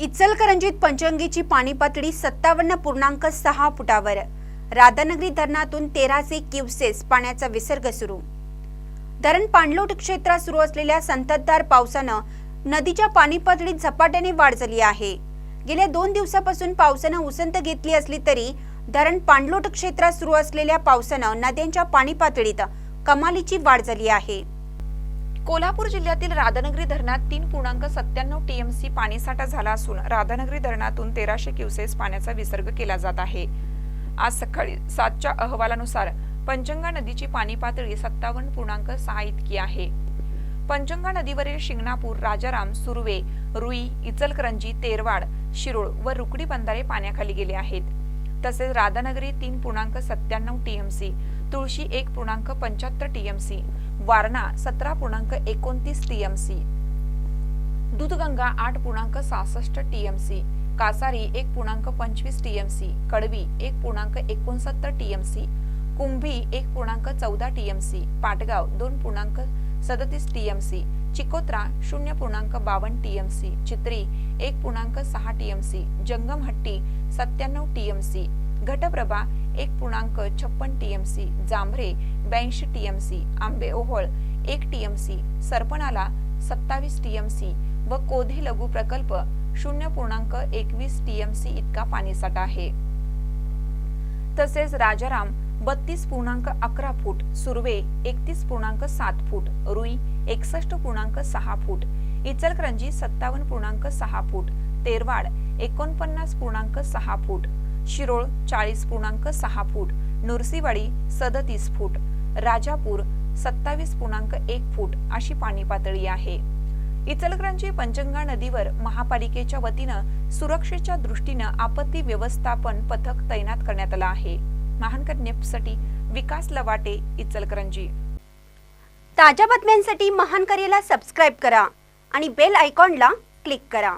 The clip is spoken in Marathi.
इचलकरंजीत पंचंगीची पाणी पातळी सत्तावन्न पूर्णांक सहा फुटावर. राधानगरी धरणातून तेराशे क्युसेस पाण्याचा विसर्ग सुरू. धरण पाणलोट क्षेत्रात सुरू असलेल्या संततधार पावसानं नदीच्या पाणी पातळीत झपाट्याने वाढ झाली आहे. गेल्या दोन दिवसापासून पावसानं उसंत घेतली असली तरी धरण पाणलोट क्षेत्रात सुरू असलेल्या पावसानं नद्यांच्या पाणी पातळीत कमालीची वाढ झाली आहे. कोल्हापूर जिल्ह्यातील राधानगरी धरणात तीन पूर्णांक सत्त्याण्णव टीएमसी पाणीसाठा झाला असून राधानगरी धरणातून तेराशे क्युसेस पाण्याचा विसर्ग केला जात आहे. आज सकाळी सातच्या अहवालानुसार पंचंगा नदीची पाणी पातळी सत्तावन्न पूर्णांक सहा इतकी आहे. पंचंगा नदीवरील शिंगणापूर राजाराम सुर्वे रुई इचलकरंजी तेरवाड शिरोळ व रुकडी बंधारे पाण्याखाली गेले आहेत. तसेच राधानगरी तीन पूर्णांक सत्त्याण्णव टीएमसी तुळशी एक पूर्णांक पंच्याहत्तर टीएमसी वारणा सतरा पूर्णांक एकोणतीस टीएमसी दूधगंगा आठ पूर्णांक सहासष्ट टीएमसी कासारी एक पूर्णांक पंचवीस टीएमसी कडवी एक पूर्णांक एकोणसत्तर टीएमसी कुंभी एक पूर्णांक चौदा टीएमसी पाटगाव दोन पूर्णांक सदतीस टीएमसी चिकोत्रा शून्य पूर्णांक बावन्न टीएमसी चित्री एक पूर्णांक सहा टीएमसी जंगमहट्टी सत्त्याण्णव टीएमसी घटप्रभा एक पूर्णांक छप्पन टीएमसी जांभरे ब्याऐंशी टीएमसी आंबे ओहोळ एक टीएमसी सरपणाला सत्तावीस टीएमसी व कोधी लघु प्रकल्प शून्य पूर्णांक एकवीस टीएमसी इतका पाणीसाठा आहे. तसेच राजाराम बत्तीस पूर्णांक अकरा फूट सुर्वे एकतीस पूर्णांक सात फूट रुई एकसष्ट पूर्णांक सहा फूट इचलकरंजी सत्तावन्न पूर्णांक सहा फूट तेरवाड एकोणपन्नास पूर्णांक सहा फूट शिरोळ चाळीस पूर्णांक सहा फूट नुरसीवाडी सदतीस फूट राजापूर सत्तावीस पूर्णांक एक फूट अशी पाणी पातळी आहे. इचलकरंजी पंचंगा नदीवर महापालिकेच्या वतीनं सुरक्षेच्या दृष्टीनं आपत्ती व्यवस्थापन पथक तैनात करण्यात आलं आहे. महानकर नेपसाठी विकास लवाटे इचलकरंजी. ताज्या बातम्यांसाठी महान करेला सबस्क्राईब करा आणि बेल आयकॉनला क्लिक करा.